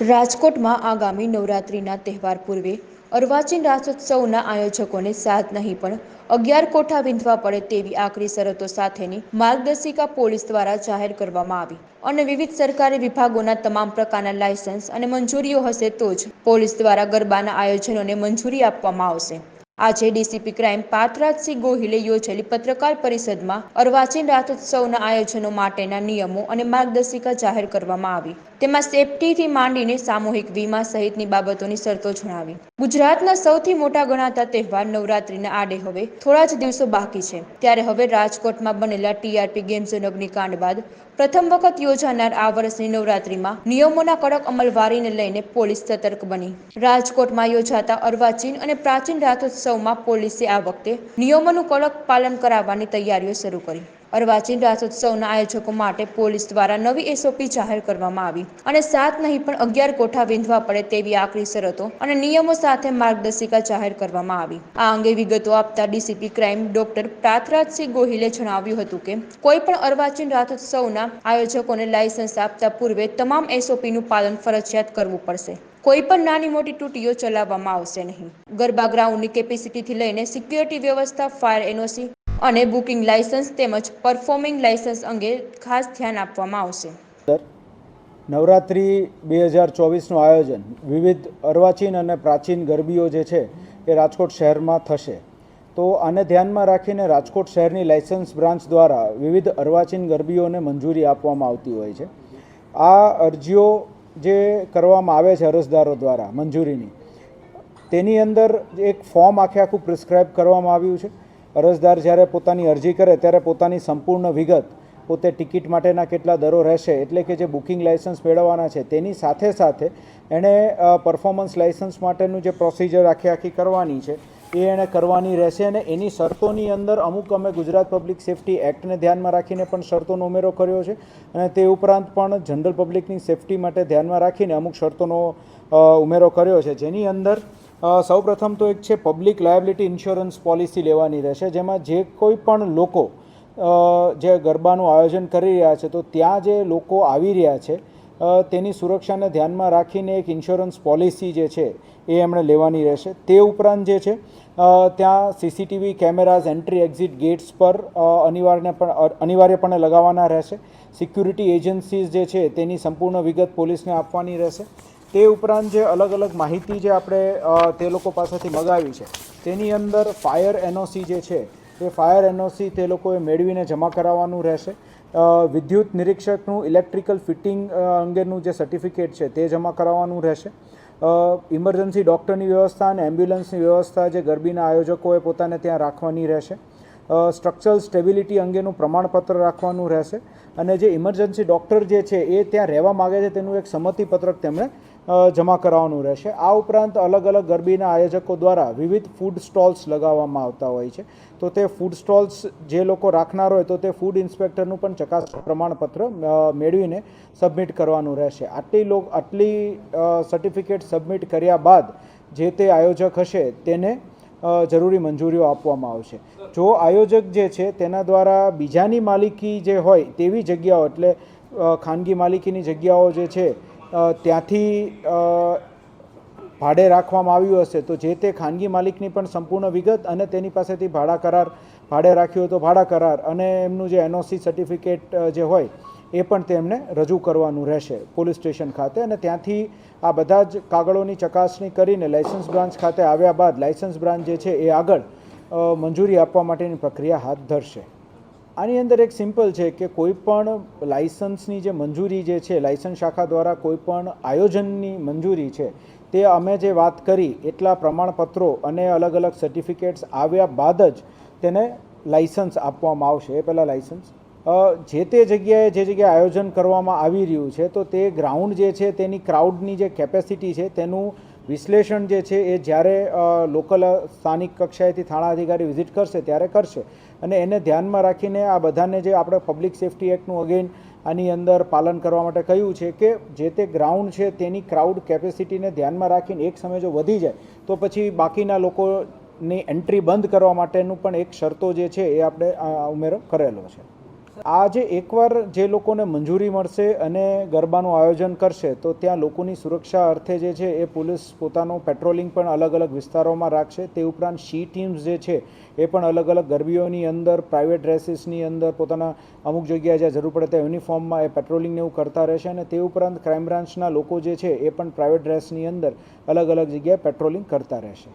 રાજકોટમાં આગામી નવરાત્રિના તહેવાર પૂર્વે અર્વાચીન રાસોત્સવના આયોજકોને સાત નહીં પણ અગિયાર કોઠા વિંધવા પડે તેવી આકરી શરતો સાથેની માર્ગદર્શિકા પોલીસ દ્વારા જાહેર કરવામાં આવી અને વિવિધ સરકારી વિભાગોના તમામ પ્રકારના લાયસન્સ અને મંજૂરીઓ હશે તો જ પોલીસ દ્વારા ગરબાના આયોજનોને મંજૂરી આપવામાં આવશે. આજે ડીસીપી ક્રાઇમ પાર્થરાજસિંહ ગોહિલે યોજેલી પત્રકાર પરિષદમાં અર્વાચીન રાતોત્સવના આયોજનો માટેના નિયમો અને માર્ગદર્શિકા જાહેર કરવામાં આવી. તેમાં સેફટીથી માંડીને સામૂહિક વીમા સહિતની બાબતોની શરતો જણાવી. ગુજરાતના સૌથી મોટા ગણાતા તહેવાર નવરાત્રીના આડે હવે થોડા જ દિવસો બાકી છે. ત્યારે હવે રાજકોટમાં બનેલા ટીઆરપી ગેમ્સ અગ્નિકાંડ બાદ પ્રથમ વખત યોજાનાર આ વર્ષની નવરાત્રીમાં નિયમોના કડક અમલવારીને લઈને પોલીસ સતર્ક બની. રાજકોટમાં યોજાતા અર્વાચીન અને પ્રાચીન રાતોત્સવમાં પોલીસે આ વખતે નિયમોનું કડક પાલન કરાવવાની તૈયારીઓ શરૂ કરી. અર્વાચીન રાસોત્સવના આયોજકો માટે પોલીસ દ્વારા નવી એસઓપી જાહેર કરવામાં આવી અને સાત નહીં પણ અગિયાર કોઠા વિંધવા પડે તેવી આકરી શરતો અને નિયમો સાથે માર્ગદર્શિકા જાહેર કરવામાં આવી. આ અંગે વિગતો આપતા ડીસીપી ક્રાઇમ ડોક્ટર પ્રાથરાજસિંહ ગોહિલે જણાવ્યું હતું કે, કોઈ પણ અર્વાચીન રાસોત્સવના આયોજકોને લાયસન્સ આપતા પૂર્વે તમામ એસઓપીનું પાલન ફરજિયાત કરવું પડશે. કોઈ પણ નાની મોટી તૂટીઓ ચલાવવામાં આવશે નહીં. ગરબા ગ્રાઉન્ડની કેપેસિટીથી લઈને સિક્યોરિટી વ્યવસ્થા, ફાયર એનઓસી અને બુકિંગ લાયસન્સ તેમજ પરફોર્મિંગ લાયસન્સ અંગે ખાસ ધ્યાન આપવામાં આવશે. નવરાત્રિ બે હજાર ચોવીસનું આયોજન વિવિધ અર્વાચીન અને પ્રાચીન ગરબીઓ જે છે એ રાજકોટ શહેરમાં થશે. તો આને ધ્યાનમાં રાખીને રાજકોટ શહેરની લાયસન્સ બ્રાન્ચ દ્વારા વિવિધ અર્વાચીન ગરબીઓને મંજૂરી આપવામાં આવતી હોય છે. આ અરજીઓ જે કરવામાં આવે છે અરજદારો દ્વારા મંજૂરીની, તેની અંદર એક ફોર્મ આખે આખું પ્રિસ્ક્રાઇબ કરવામાં આવ્યું છે. અરજદાર જ્યારે પોતાની અરજી કરે ત્યારે પોતાની સંપૂર્ણ વિગત પોતે ટિકિટ માટેના કેટલા દરો રહેશે, એટલે કે જે બુકિંગ લાઇસન્સ મેળવવાના છે, તેની સાથે સાથે એણે પરફોર્મન્સ લાઇસન્સ માટેનું જે પ્રોસિજર આખી આખી કરવાની છે, એ એણે કરવાની રહેશે અને એની શરતોની અંદર અમુક અમે ગુજરાત પબ્લિક સેફટી એક્ટને ધ્યાનમાં રાખીને પણ શરતોનો ઉમેરો કર્યો છે અને તે ઉપરાંત પણ જનરલ પબ્લિકની સેફટી માટે ધ્યાનમાં રાખીને અમુક શરતોનો ઉમેરો કર્યો છે. જેની અંદર સૌપ્રથમ તો એક છે પબ્લિક લાયબિલિટી ઇન્સ્યોરન્સ પોલિસી લેવાની રહેશે, જેમાં જે કોઈ પણ લોકો જે ગરબાનું આયોજન કરી રહ્યા છે, તો ત્યાં જે લોકો આવી રહ્યા છે તેની સુરક્ષાને ધ્યાનમાં રાખીને એક ઇન્સ્યોરન્સ પોલિસી જે છે એ એમણે લેવાની રહેશે. તે ઉપરાંત જે છે ત્યાં CCTV cameras entry exit gates પર અનિવાર્ય પણ અનિવાર્યપણે લગાવવાના રહેશે. સિક્યુરિટી એજન્સીઝ જે છે તેની સંપૂર્ણ વિગત પોલીસને આપવાની રહેશે. તે ઉપરાંત જે અલગ અલગ માહિતી જે આપણે તે લોકો પાસેથી મગાવી છે, તેની અંદર ફાયર એનઓસી જે છે, એ ફાયર એનઓસી તે લોકોએ મેળવીને જમા કરાવવાનું રહેશે. વિદ્યુત નિરીક્ષકનું ઇલેક્ટ્રિકલ ફિટિંગ અંગેનું જે સર્ટિફિકેટ છે, તે જમા કરાવવાનું રહેશે. ઇમરજન્સી ડૉક્ટરની વ્યવસ્થા અને એમ્બ્યુલન્સની વ્યવસ્થા જે ગરબીના આયોજકોએ પોતાને ત્યાં રાખવાની રહેશે. સ્ટ્રક્ચરલ સ્ટેબિલિટી અંગેનું પ્રમાણપત્ર રાખવાનું રહેશે. અને જે ઇમરજન્સી ડૉક્ટર જે છે, એ ત્યાં રહેવા માગે છે, તેનું એક સંમતિપત્રક તેમણે જમા કરાવવાનું રહેશે. આ ઉપરાંત અલગ અલગ ગરબીના આયોજકો દ્વારા વિવિધ ફૂડ સ્ટોલ્સ લગાવવામાં આવતા હોય છે. તો તે ફૂડ સ્ટોલ્સ જે લોકો રાખનાર હોય તો તે ફૂડ ઇન્સ્પેક્ટરનું પણ ચકાસ પ્રમાણપત્ર મેળવીને સબમિટ કરવાનું રહેશે. આટલી લોક, આટલી સર્ટિફિકેટ સબમિટ કર્યા બાદ જે તે આયોજક હશે તેને જરૂરી મંજૂરીઓ આપવામાં આવશે. જો આયોજક જે છે તેના દ્વારા બીજાની માલિકી જે હોય તેવી જગ્યાઓ એટલે ખાનગી માલિકીની જગ્યાઓ જે છે ત્યાંથી ભાડે રાખવામાં આવ્યું હશે, તો જે તે ખાનગી માલિકની પણ સંપૂર્ણ વિગત અને તેની પાસેથી ભાડા કરાર, ભાડે રાખ્યું હોય તો ભાડા કરાર અને એમનું જે એનઓસી સર્ટિફિકેટ જે હોય, એ પણ તેમને રજૂ કરવાનું રહેશે પોલીસ સ્ટેશન ખાતે અને ત્યાંથી આ બધા જ કાગળોની ચકાસણી કરીને લાયસન્સ બ્રાન્ચ ખાતે આવ્યા બાદ લાયસન્સ બ્રાન્ચ જે છે એ આગળ મંજૂરી આપવા માટેની પ્રક્રિયા હાથ ધરશે. આની અંદર એક સિમ્પલ છે કે કોઈ પણ લાયસન્સની જે મંજૂરી જે છે, લાઇસન્સ શાખા દ્વારા કોઈ પણ આયોજનની મંજૂરી છે, તે અમે જે વાત કરી, એટલા પ્રમાણપત્રો અને અલગ અલગ સર્ટિફિકેટ્સ આવ્યા બાદ જ તેને લાઇસન્સ આપવામાં આવશે. એ પહેલાં લાઇસન્સ. જે તે જગ્યાએ, જે જગ્યાએ આયોજન કરવામાં આવી રહ્યું છે, તો તે ગ્રાઉન્ડ જે છે, તેની ક્રાઉડની જે કેપેસિટી છે, તેનું વિશ્લેષણ જે છે એ જ્યારે લોકલ સ્થાનિક કક્ષાએથી થાણા અધિકારી વિઝિટ કરશે ત્યારે કરશે. અને એને ધ્યાનમાં રાખીને આ બધાને જે આપણે પબ્લિક સેફ્ટી એક્ટનું અગેન આની અંદર પાલન કરવા માટે કહ્યું છે કે જે તે ગ્રાઉન્ડ છે તેની ક્રાઉડ કેપેસિટીને ધ્યાનમાં રાખીને એક સમય જો વધી જાય, તો પછી બાકીના લોકોની એન્ટ્રી બંધ કરવા માટેનું પણ એક શરતો જે છે એ આપણે ઉમેરો કરેલો છે. આ જે એકવાર જે લોકોને મંજૂરી મળશે અને ગરબાનું આયોજન કરશે, તો ત્યાં લોકોની સુરક્ષા અર્થે જે છે એ પોલીસ પોતાનું પેટ્રોલિંગ પણ અલગ અલગ વિસ્તારોમાં રાખશે. તે ઉપરાંત શી ટીમ્સ જે છે એ પણ અલગ અલગ ગરબીઓની અંદર, પ્રાઇવેટ ડ્રેસીસની અંદર પોતાના અમુક જગ્યાએ જ્યાં જરૂર પડે ત્યાં યુનિફોર્મમાં એ પેટ્રોલિંગને એવું કરતા રહેશે અને તે ઉપરાંત ક્રાઇમ બ્રાન્ચના લોકો જે છે એ પણ પ્રાઇવેટ ડ્રેસની અંદર અલગ અલગ જગ્યાએ પેટ્રોલિંગ કરતા રહેશે.